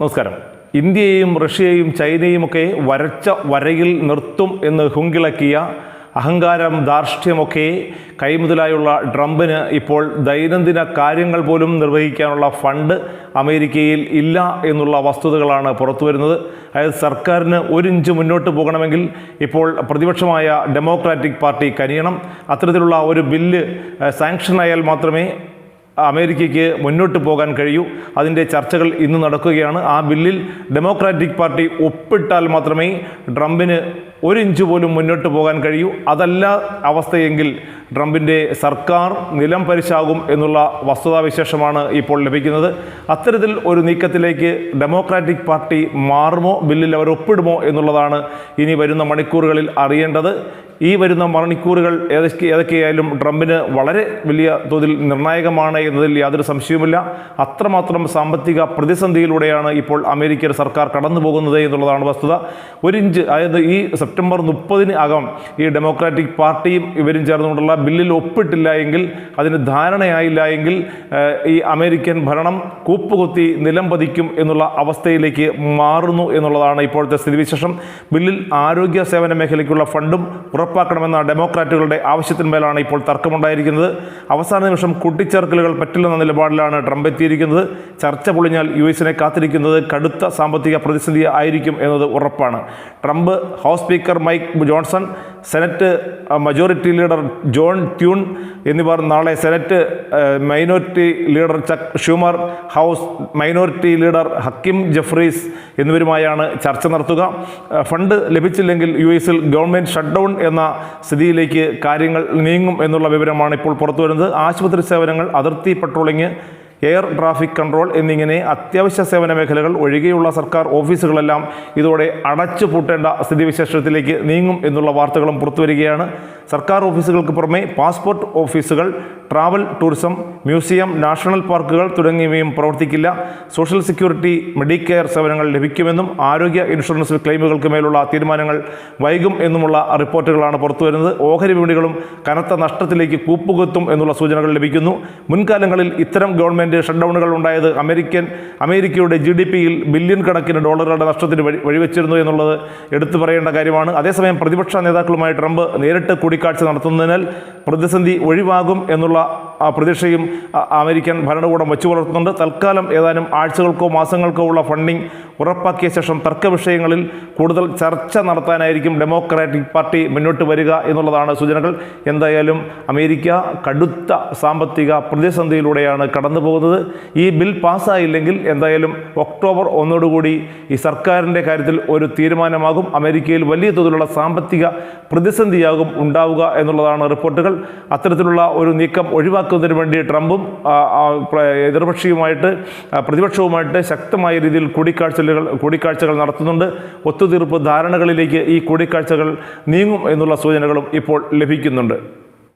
നമസ്കാരം. ഇന്ത്യയെയും റഷ്യയെയും ചൈനയും ഒക്കെ വരച്ച വരയിൽ നിർത്തും എന്ന് ഹുങ്കിളക്കിയ അഹങ്കാരം ധാർഷ്ട്യമൊക്കെ കൈമുതലായുള്ള ട്രംപിന് ഇപ്പോൾ ദൈനംദിന കാര്യങ്ങൾ പോലും നിർവഹിക്കാനുള്ള ഫണ്ട് അമേരിക്കയിൽ ഇല്ല എന്നുള്ള വസ്തുതകളാണ് പുറത്തുവരുന്നത്. അതായത് സർക്കാരിന് ഒരു ഇഞ്ച് മുന്നോട്ട് പോകണമെങ്കിൽ ഇപ്പോൾ പ്രതിപക്ഷമായ ഡെമോക്രാറ്റിക് പാർട്ടി കനിയണം. അത്തരത്തിലുള്ള ഒരു ബില്ല് സാങ്ഷൻ ആയാൽ മാത്രമേ അമേരിക്കയ്ക്ക് മുന്നോട്ട് പോകാൻ കഴിയൂ. അതിന്റെ ചർച്ചകൾ ഇന്ന് നടക്കുകയാണ്. ആ ബില്ലിൽ ഡെമോക്രാറ്റിക് പാർട്ടി ഒപ്പിട്ടാൽ മാത്രമേ ട്രംപിന് ഒരു ഇഞ്ച് പോലും മുന്നോട്ട് പോകാൻ കഴിയൂ. അതല്ല അവസ്ഥയെങ്കിൽ ട്രംപിന്റെ സർക്കാർ നിലം പരിശാകും എന്നുള്ള വസ്തുതാവിശേഷമാണ് ഇപ്പോൾ ലഭിക്കുന്നത്. അത്തരത്തിൽ ഒരു നീക്കത്തിലേക്ക് ഡെമോക്രാറ്റിക് പാർട്ടി മാറുമോ ബില്ലിൽ അവർ ഒപ്പിടുമോ എന്നുള്ളതാണ് ഇനി വരുന്ന മണിക്കൂറുകളിൽ അറിയേണ്ടത്. ഈ വരുന്ന മണിക്കൂറുകൾ ഏതൊക്കെ ഏതൊക്കെയായാലും ട്രംപിന് വളരെ വലിയ തോതിൽ നിർണായകമാണ് എന്നതിൽ യാതൊരു സംശയവുമില്ല. അത്രമാത്രം സാമ്പത്തിക പ്രതിസന്ധിയിലൂടെയാണ് ഇപ്പോൾ അമേരിക്കൻ സർക്കാർ കടന്നു പോകുന്നത് എന്നുള്ളതാണ് വസ്തുത. ഒരു ഇഞ്ച് അതായത് ഈ സെപ്റ്റംബർ മുപ്പതിന് അകം ഈ ഡെമോക്രാറ്റിക് പാർട്ടിയും ഇവരും ചേർന്നുകൊണ്ടുള്ള ബില്ലിൽ ഒപ്പിട്ടില്ല എങ്കിൽ അതിന് ധാരണയായില്ല എങ്കിൽ ഈ അമേരിക്കൻ ഭരണം കൂപ്പുകുത്തി നിലം പതിക്കും എന്നുള്ള അവസ്ഥയിലേക്ക് മാറുന്നു എന്നുള്ളതാണ് ഇപ്പോഴത്തെ സ്ഥിതിവിശേഷം. ബില്ലിൽ ആരോഗ്യ സേവന മേഖലയ്ക്കുള്ള ഫണ്ടും ഉറപ്പാക്കണമെന്ന ഡെമോക്രാറ്റുകളുടെ ആവശ്യത്തിന്മേലാണ് ഇപ്പോൾ തർക്കമുണ്ടായിരിക്കുന്നത്. അവസാന നിമിഷം കൂട്ടിച്ചേർക്കലുകൾ പറ്റില്ലെന്ന നിലപാടിലാണ് ട്രംപ് എത്തിയിരിക്കുന്നത്. ചർച്ച പൊളിഞ്ഞാൽ യു എസിനെ കാത്തിരിക്കുന്നത് കടുത്ത സാമ്പത്തിക പ്രതിസന്ധി ആയിരിക്കും എന്നത് ഉറപ്പാണ്. Trump House Speaker Mike Johnson Senate majority leader John Thune എന്നിവർ നാളെ Senate minority leader Chuck Schumer House minority leader Hakeem Jeffries എന്നിവരുമായാണ് ചർച്ച നടത്തുക. ഫണ്ട് ലഭിച്ചില്ലെങ്കിൽ യു എസിൽ ഗവൺമെന്റ് ഷട്ട് ഡൗൺ എന്ന സ്ഥിതിയിലേക്ക് കാര്യങ്ങൾ നീങ്ങും എന്നുള്ള വിവരമാണ് ഇപ്പോൾ പുറത്തു വരുന്നത് ആശുപത്രി സേവനങ്ങൾ അതിർത്തി പട്രോളിംഗ് എയർ ട്രാഫിക് കൺട്രോൾ എന്നിങ്ങനെ അത്യാവശ്യ സേവന മേഖലകൾ ഒഴികെയുള്ള സർക്കാർ ഓഫീസുകളെല്ലാം ഇതോടെ അടച്ചു പൂട്ടേണ്ട സ്ഥിതിവിശേഷത്തിലേക്ക് നീങ്ങും എന്നുള്ള വാർത്തകളും പുറത്തുവരികയാണ്. സർക്കാർ ഓഫീസുകൾക്ക് പുറമെ പാസ്പോർട്ട് ഓഫീസുകൾ ട്രാവൽ ടൂറിസം മ്യൂസിയം നാഷണൽ പാർക്കുകൾ തുടങ്ങിയവയും പ്രവർത്തിക്കില്ല. സോഷ്യൽ സെക്യൂരിറ്റി മെഡിക്കെയർ സേവനങ്ങൾ ലഭിക്കുമെന്നും ആരോഗ്യ ഇൻഷുറൻസ് ക്ലെയിമുകൾക്ക് മേലുള്ള തീരുമാനങ്ങൾ വൈകും എന്നുമുള്ള റിപ്പോർട്ടുകളാണ് പുറത്തുവരുന്നത്. ഓഹരി വിപണികളും കനത്ത നഷ്ടത്തിലേക്ക് കൂപ്പുകുത്തും എന്നുള്ള സൂചനകൾ ലഭിക്കുന്നു. മുൻകാലങ്ങളിൽ ഇത്തരം ഗവൺമെന്റ് ഷട്ട്ഡൗണുകൾ ഉണ്ടായത് അമേരിക്കൻ അമേരിക്കയുടെ ജി ഡി പിയിൽ ബില്യൺ കണക്കിന് ഡോളറുകളുടെ നഷ്ടത്തിന് വഴി വഴിവെച്ചിരുന്നു എന്നുള്ളത് എടുത്തു പറയേണ്ട കാര്യമാണ്. അതേസമയം പ്രതിപക്ഷ നേതാക്കളുമായി ട്രംപ് നേരിട്ട് കൂടിക്കാഴ്ച നടത്തുന്നതിനാൽ പ്രതിസന്ധി ഒഴിവാകും എന്നുള്ള ആ പ്രതീക്ഷയും അമേരിക്കൻ ഭരണകൂടം വെച്ചു പുലർത്തുന്നുണ്ട്. തൽക്കാലം ഏതാനും ആഴ്ചകൾക്കോ മാസങ്ങൾക്കോ ഉള്ള ഫണ്ടിംഗ് ഉറപ്പാക്കിയ ശേഷം തർക്ക വിഷയങ്ങളിൽ കൂടുതൽ ചർച്ച നടത്താനായിരിക്കും ഡെമോക്രാറ്റിക് പാർട്ടി മുന്നോട്ട് വരിക എന്നുള്ളതാണ് സൂചനകൾ. എന്തായാലും അമേരിക്ക കടുത്ത സാമ്പത്തിക പ്രതിസന്ധിയിലൂടെയാണ് കടന്നു പോകുന്നത്. ഈ ബിൽ പാസ്സായില്ലെങ്കിൽ എന്തായാലും ഒക്ടോബർ ഒന്നോടുകൂടി ഈ സർക്കാരിന്റെ കാര്യത്തിൽ ഒരു തീരുമാനമാകും. അമേരിക്കയിൽ വലിയ തോതിലുള്ള സാമ്പത്തിക പ്രതിസന്ധിയാകും ഉണ്ടാവുക എന്നുള്ളതാണ് റിപ്പോർട്ടുകൾ. അത്തരത്തിലുള്ള ഒരു നീക്കം ഒഴിവാക്കുന്നതിന് വേണ്ടി ട്രംപും എതിർപക്ഷിയുമായിട്ട് പ്രതിപക്ഷവുമായിട്ട് ശക്തമായ രീതിയിൽ കൂടിക്കാഴ്ചകൾ കൂടിക്കാഴ്ചകൾ നടത്തുന്നുണ്ട്. ഒത്തുതീർപ്പ് ധാരണകളിലേക്ക് ഈ കൂടിക്കാഴ്ചകൾ നീങ്ങും എന്നുള്ള സൂചനകളും ഇപ്പോൾ ലഭിക്കുന്നുണ്ട്.